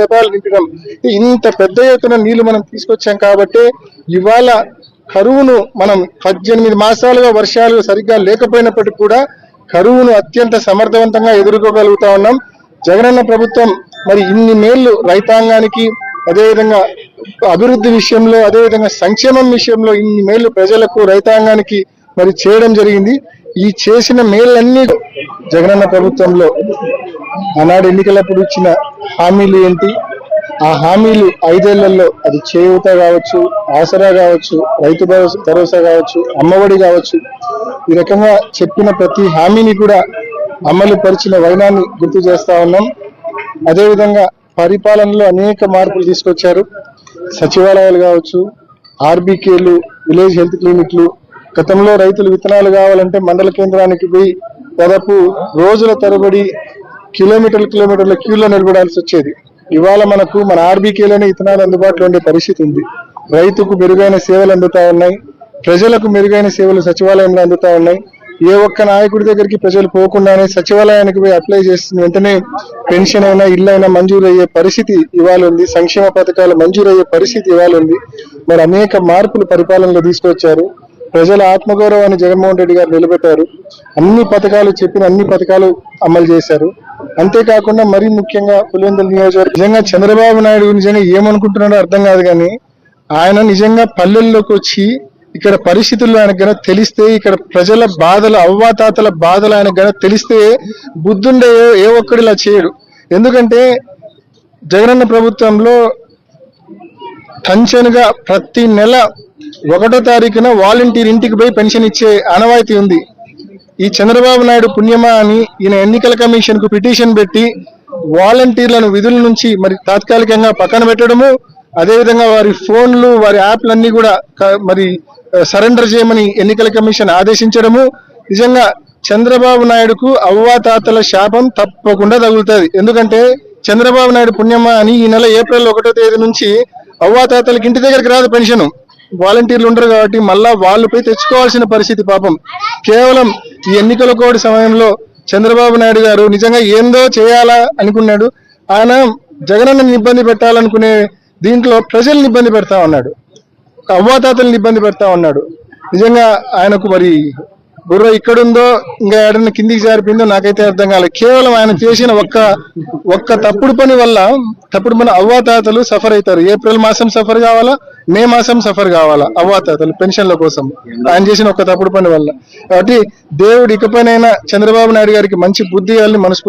దపాలు నింపినాం ఇంత పెద్ద ఎత్తున నీళ్ళు మనం తీసుకొచ్చాం కాబట్టి ఇవాళ కరువును మనం పద్దెనిమిది మాసాలుగా వర్షాలు సరిగ్గా లేకపోయినప్పటికీ కూడా కరువును అత్యంత సమర్థవంతంగా ఎదుర్కోగలుగుతా ఉన్నాం. జగనన్న ప్రభుత్వం మరి ఇన్ని మేళ్ళు రైతాంగానికి అదేవిధంగా అభివృద్ధి విషయంలో అదేవిధంగా సంక్షేమం విషయంలో ఇన్ని మేళ్ళు ప్రజలకు రైతాంగానికి మరి చేయడం జరిగింది. ఈ చేసిన మేళ్ళన్నీ జగనన్న ప్రభుత్వంలో ఆనాడు ఎన్నికలప్పుడు ఇచ్చిన హామీలు ఏంటి? ఆ హామీలు ఐదేళ్ళలో అది చేయూత కావచ్చు ఆసరా కావచ్చు రైతు భరోసా- భరోసా కావచ్చు అమ్మఒడి కావచ్చు. ఈ రకంగా చెప్పిన ప్రతి హామీని కూడా అమలు పరిచిన వైనాన్ని గుర్తు చేస్తా ఉన్నాం. అదేవిధంగా పరిపాలనలో అనేక మార్పులు తీసుకొచ్చారు. సచివాలయాలు కావచ్చు ఆర్బీకేలు విలేజ్ హెల్త్ క్లినిక్లు గతంలో రైతులు విత్తనాలు కావాలంటే మండల కేంద్రానికి పోయి దాదాపు రోజుల తరబడి కిలోమీటర్ల కిలోమీటర్ల క్యూలో నిలబడాల్సి వచ్చేది. ఇవాళ మనకు మన ఆర్బీకేలోనే విత్తనాలు అందుబాటులో ఉండే పరిస్థితి ఉంది. రైతుకు మెరుగైన సేవలు అందుతా ఉన్నాయి. ప్రజలకు మెరుగైన సేవలు సచివాలయంలో అందుతా ఉన్నాయి. ఏ ఒక్క నాయకుడి దగ్గరికి ప్రజలు పోకుండానే సచివాలయానికి పోయి అప్లై చేసిన వెంటనే పెన్షన్ అయినా ఇల్లు అయినా మంజూరు అయ్యే పరిస్థితి ఇవాళ ఉంది. సంక్షేమ పథకాలు మంజూరు అయ్యే పరిస్థితి ఇవాళ ఉంది. మరి అనేక మార్పులు పరిపాలనలో తీసుకొచ్చారు. ప్రజల ఆత్మగౌరవాన్ని జగన్మోహన్ రెడ్డి గారు నిలబెట్టారు. అన్ని పథకాలు చెప్పిన అన్ని పథకాలు అమలు చేశారు. అంతేకాకుండా మరీ ముఖ్యంగా పులివెందుల నియోజకవర్గం. నిజంగా చంద్రబాబు నాయుడు నిజంగా ఏమనుకుంటున్నాడో అర్థం కాదు కానీ ఆయన నిజంగా పల్లెల్లోకి వచ్చి ఇక్కడ పరిస్థితులు ఆయనకు గన తెలిస్తే ఇక్కడ ప్రజల బాధలు అవ్వాతాతల బాధలు ఆయనకు గన తెలిస్తే బుద్ధుండే ఏ- ఒక్కడు ఇలా చేయడు. ఎందుకంటే జగనన్న ప్రభుత్వంలో టెన్షన్గా ప్రతి నెల ఒకటో తారీఖున వాలంటీర్ ఇంటికి పోయి పెన్షన్ ఇచ్చే ఆనవాయితీ ఉంది. ఈ చంద్రబాబు నాయుడు పుణ్యమా అని ఈయన ఎన్నికల కమిషన్కు పిటిషన్ పెట్టి వాలంటీర్లను విధుల నుంచి మరి తాత్కాలికంగా పక్కన పెట్టడము అదేవిధంగా వారి ఫోన్లు వారి యాప్లన్నీ కూడా మరి సరెండర్ చేయమని ఎన్నికల కమిషన్ ఆదేశించడము. నిజంగా చంద్రబాబు నాయుడుకు అవ్వాతాతల శాపం తప్పకుండా తగులుతుంది. ఎందుకంటే చంద్రబాబు నాయుడు పుణ్యమా అని ఈ నెల ఏప్రిల్ ఒకటో తేదీ నుంచి అవ్వాతాతలకి ఇంటి దగ్గరికి రాదు పెన్షన్. వాలంటీర్లు ఉండరు కాబట్టి మళ్ళా వాళ్ళు పోయి తెచ్చుకోవాల్సిన పరిస్థితి పాపం. కేవలం ఈ ఎన్నికల కోడి సమయంలో చంద్రబాబు నాయుడు గారు నిజంగా ఏందో చేయాలా అనుకున్నాడు. ఆయన జగనన్నని ఇబ్బంది పెట్టాలనుకునే దీంట్లో ప్రజల్ని ఇబ్బంది పెడతా ఉన్నాడు. అవ్వాతాతల్ని ఇబ్బంది పెడతా ఉన్నాడు. నిజంగా ఆయనకు మరి బుర్ర ఇక్కడుందో ఇంకా ఏడన్నా కిందికి జారిపోయిందో నాకైతే అర్థం కాలేదు కేవలం ఆయన చేసిన ఒక్క ఒక్క తప్పుడు పని వల్ల తప్పుడు పని అవ్వాతాతలు సఫర్ అవుతారు. ఏప్రిల్ మాసం సఫర్ కావాలా? మే మాసం సఫర్ కావాలా? అవ్వాతాతలు పెన్షన్ల కోసం. ఆయన చేసిన ఒక్క తప్పుడు పని వల్ల. కాబట్టి దేవుడు ఇకపైనైనా చంద్రబాబు నాయుడు గారికి మంచి బుద్ధి వాళ్ళని మనస్ఫూర్తి